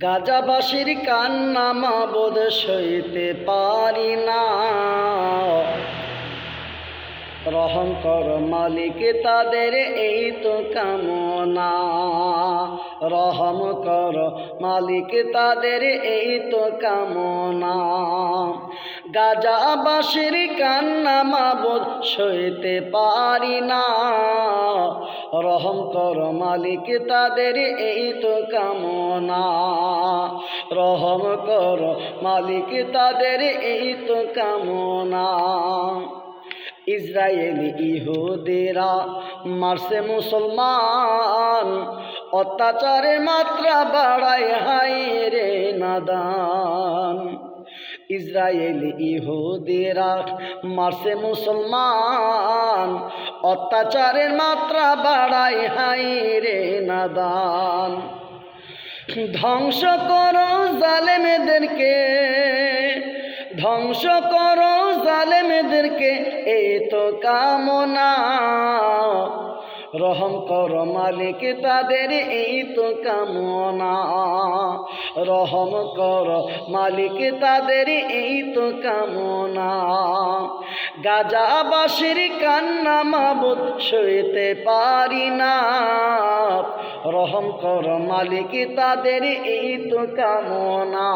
গাজাবাসীর কান্না মাবদ সইতে পারি না। রহম কর মালিক তাদের এই তো কামনা। রহম কর। মালিক তাদের এই তো কামনা। গাজাবাসীর কান্না মাবুদ সইতে পারি না। রহম কর, মালিক তাদের এই তো কামনা। রহম কর, মালিক তাদের এই তো কামনা। ইসরায়েলি ইহুদিরা মারছে মুসলমান। অত্যাচারের মাত্রা বাড়ায় হাই রে নাদান। ইসরায়েলি ইহুদিরা মারছে মুসলমান। অত্যাচারের মাত্রা বাড়ায় হাই রে নাদান। ধ্বংস করো জালেমেদেরকে, ধ্বংস করো জালেমেদেরকে এই তো কামনা। রহম কর মালিক তাদের এই তো কামনা। রহম কর মালিক তাদের এই তো কামনা। গাজাবাসীর কান্না মাবুদ সইতে পারি না। রহম কর মালিক তাদের এই তো কামনা।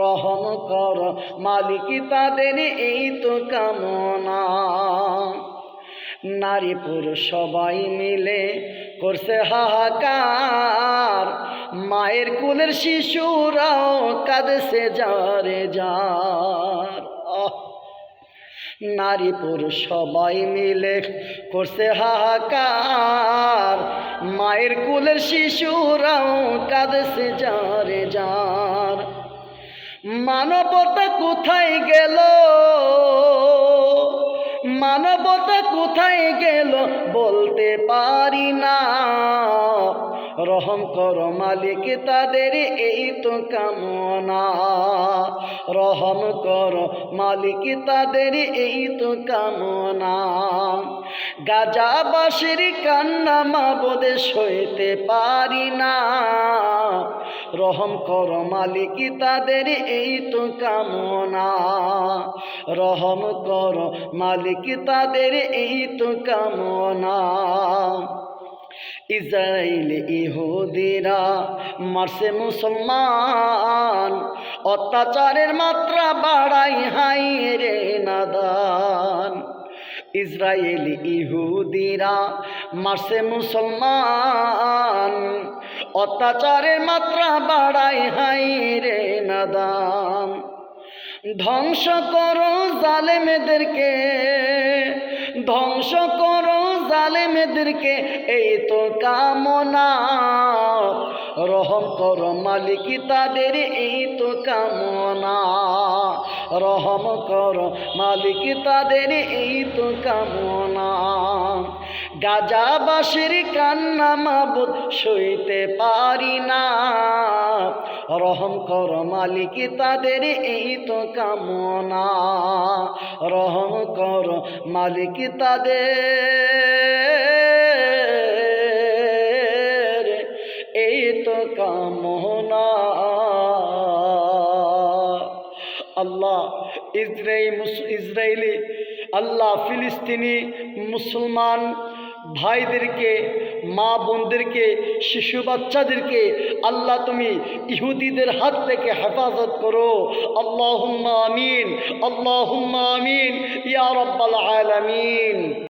রহম কর মালিক তাদের এই তো কামনা। নারী পুরুষ সবাই মিলে করছে হাহাকার। মায়ের কুলের শিশুরাও কাঁদছে যারে যার। নারী পুরুষ সবাই মিলে করছে হাহাকার। মায়ের কুলের শিশুরাও কাঁদছে যারে যার। মানবতা কোথায় গেল? মানবতা কোথায় গেল বলতে পারি না। রহম কর মালিক তাদের এই তো কামনা। রহম কর মালিক তাদের এই তো কামনা। গাজাবাসীর কান্না মাবদে সইতে পারি না। রহম কর মালিক তাদের এই তো কামনা। রহম কর, মালিক তাদের এই তো কামনা। ইসরায়েল ইহুদিরা মারছে মুসলমান, অত্যাচারের মাত্রা বাড়াই হাই রে নাদান। ইসরায়েল ইহুদিরা মারছে মুসলমান, অত্যাচারের মাত্রা বাড়াই হাই রে নাদান। ধ্বংস করো জালে জালেমেদেরকে, ধ্বংস করো জালে জালেমেদেরকে, এই তো কামনা। রহম করো মালিক তাদের, এই তো কামনা। রহম করো মালিক তাদের, এই তো কামনা। গাজাবাসীর কান্না মাবুদ সইতে পারি না। রহম কর মালিক তাদের এই তো কামনা। রহম কর মালিক তাদের এই তো কামনা। আল্লাহ ইসরায়েল ইসরায়েলি আল্লাহ ফিলিস্তিনি মুসলমান ভাইদেরকে মা বোনদেরকে, শিশু বাচ্চাদেরকে, আল্লাহ তুমি ইহুদিদের হাত থেকে হেফাজত করো। আল্লাহ আমিন আল্লাহ আমিন, ইয়া রব্বাল আলামিন।